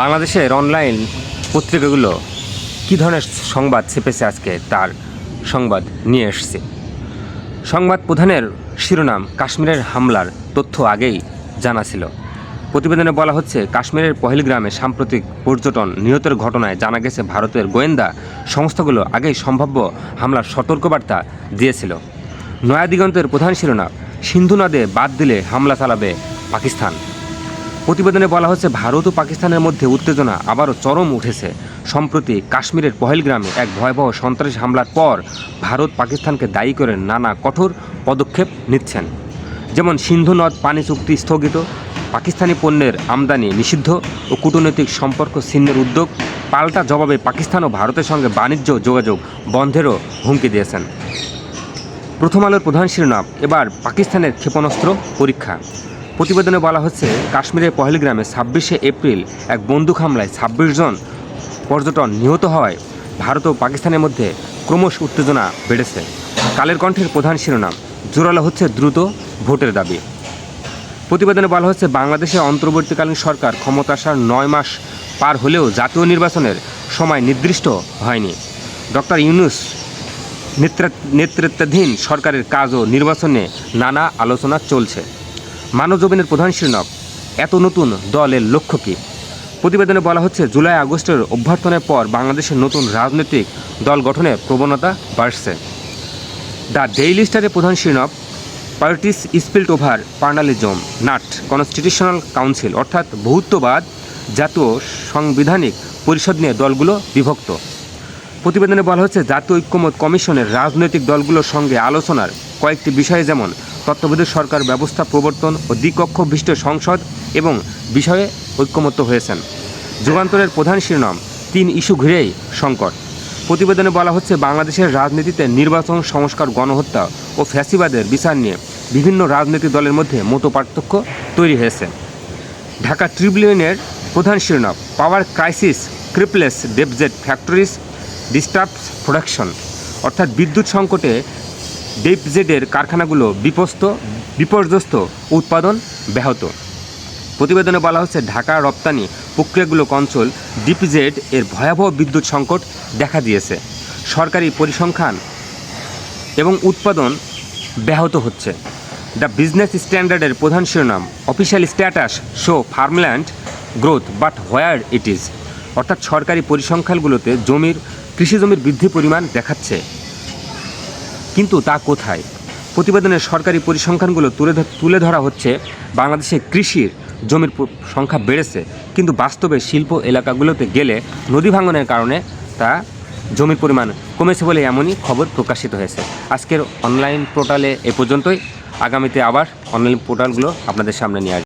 বাংলাদেশের অনলাইন পত্রিকাগুলো কী ধরনের সংবাদ ছেপেছে আজকে তার সংবাদ নিয়ে এসছে। সংবাদ প্রধানের শিরোনাম, কাশ্মীরের হামলার তথ্য আগেই জানা ছিল। প্রতিবেদনে বলা হচ্ছে, কাশ্মীরের পহেলগ্রামে সাম্প্রতিক পর্যটন নিহতের ঘটনায় জানা গেছে, ভারতের গোয়েন্দা সংস্থাগুলো আগেই সম্ভাব্য হামলার সতর্কবার্তা দিয়েছিল। নয়াদিগন্তের প্রধান শিরোনাম, সিন্ধু নদে বাদ দিলে হামলা চালাবে পাকিস্তান। প্রতিবেদনে বলা হচ্ছে ভারত ও পাকিস্তানের মধ্যে উত্তেজনা আবারও চরম উঠেছে। সম্প্রতি কাশ্মীরের পহেলগ্রামে এক ভয়াবহ সন্ত্রাসী হামলার পর ভারত পাকিস্তানকে দায়ী করে নানা কঠোর পদক্ষেপ নিচ্ছেন। যেমন সিন্ধু নদ পানি চুক্তি স্থগিত, পাকিস্তানি পণ্যের আমদানি নিষিদ্ধ ও কূটনৈতিক সম্পর্ক ছিন্নের উদ্যোগ, পাল্টা জবাবে পাকিস্তান ও ভারতের সঙ্গে বাণিজ্য যোগাযোগ বন্ধেরও হুমকি দিয়েছেন। প্রথম আলোর প্রধান শিরোনাম, এবার পাকিস্তানের ক্ষেপণাস্ত্র পরীক্ষা। প্রতিবেদনে বলা হচ্ছে, কাশ্মীরের পহেলগ্রামে ছাব্বিশে এপ্রিল এক বন্দুক হামলায় ছাব্বিশ জন পর্যটন নিহত হওয়ায় ভারত ও পাকিস্তানের মধ্যে ক্রমশ উত্তেজনা বেড়েছে। কালের কণ্ঠের প্রধান শিরোনাম, জোরালো হচ্ছে দ্রুত ভোটের দাবি। প্রতিবেদনে বলা হচ্ছে, বাংলাদেশে অন্তর্বর্তীকালীন সরকার ক্ষমতা আসার নয় মাস পার হলেও জাতীয় নির্বাচনের সময় নির্দিষ্ট হয়নি। ডক্টর ইউনুস নেতৃত্ব- নেতৃত্বাধীন সরকারের কাজ ও নির্বাচনে নানা আলোচনা চলছে। মানবজমিনের প্রধান শিরোনাম, এত নতুন দলের লক্ষ্য কী? প্রতিবেদনে বলা হচ্ছে, জুলাই আগস্টের অভ্যর্থনের পর বাংলাদেশের নতুন রাজনৈতিক দল গঠনের প্রবণতা বাড়ছে। দ্য ডেইলি স্টারের প্রধান শিরোনাম, parties split over pluralism, not constitutional council, অর্থাৎ বহুত্ববাদ জাতীয় সাংবিধানিক পরিষদ নিয়ে দলগুলো বিভক্ত। প্রতিবেদনে বলা হচ্ছে, জাতীয় ঐক্যমত কমিশনের রাজনৈতিক দলগুলোর সঙ্গে আলোচনার কয়েকটি বিষয়ে যেমন তত্ত্বাবধায়ক সরকার ব্যবস্থা প্রবর্তন ও দ্বিকক্ষ বিশিষ্ট সংসদ এবং বিষয়ে ঐক্যমত্য হয়েছেন। যুগান্তরের প্রধান শিরোনাম, তিন ইস্যু ঘিরেই সংকট। প্রতিবেদনে বলা হচ্ছে, বাংলাদেশের রাজনীতিতে নির্বাচন, সংস্কার, গণহত্যা ও ফ্যাসিবাদের বিচার নিয়ে বিভিন্ন রাজনৈতিক দলের মধ্যে মত পার্থক্য তৈরি হয়েছে। ঢাকা ট্রিবিউনের প্রধান শিরোনাম, power crisis, cripples, DEPZ factories disturbs production, অর্থাৎ বিদ্যুৎ সংকটে ডেপজেডের কারখানাগুলো বিপস্ত, বিপর্যস্ত উৎপাদন ব্যাহত। প্রতিবেদনে বলা হচ্ছে, ঢাকা রপ্তানি প্রক্রিয়াগুলো অঞ্চল ডিপজেড এর ভয়াবহ বিদ্যুৎ সংকট দেখা দিয়েছে। সরকারি পরিসংখ্যান এবং উৎপাদন ব্যাহত হচ্ছে। দ্য বিজনেস স্ট্যান্ডার্ডের প্রধান শিরোনাম, official status show farmland growth, but where it is. অর্থাৎ সরকারি পরিসংখ্যানগুলোতে জমির, কৃষি জমির বৃদ্ধি পরিমাণ দেখাচ্ছে। কিন্তু তা কোথায়? প্রতিবেদনের সরকারি পরিসংখ্যানগুলো তুলে তুলে ধরা হচ্ছে, বাংলাদেশে কৃষির জমির সংখ্যা বেড়েছে, কিন্তু বাস্তবে শিল্প এলাকাগুলোতে গেলে নদী ভাঙনের কারণে তা জমির পরিমাণ কমেছে বলে এমনই খবর প্রকাশিত হয়েছে। আজকের অনলাইন পোর্টালে এ পর্যন্তই। আগামীতে আবার অনলাইন পোর্টালগুলো আপনাদের সামনে নিয়ে আসবে।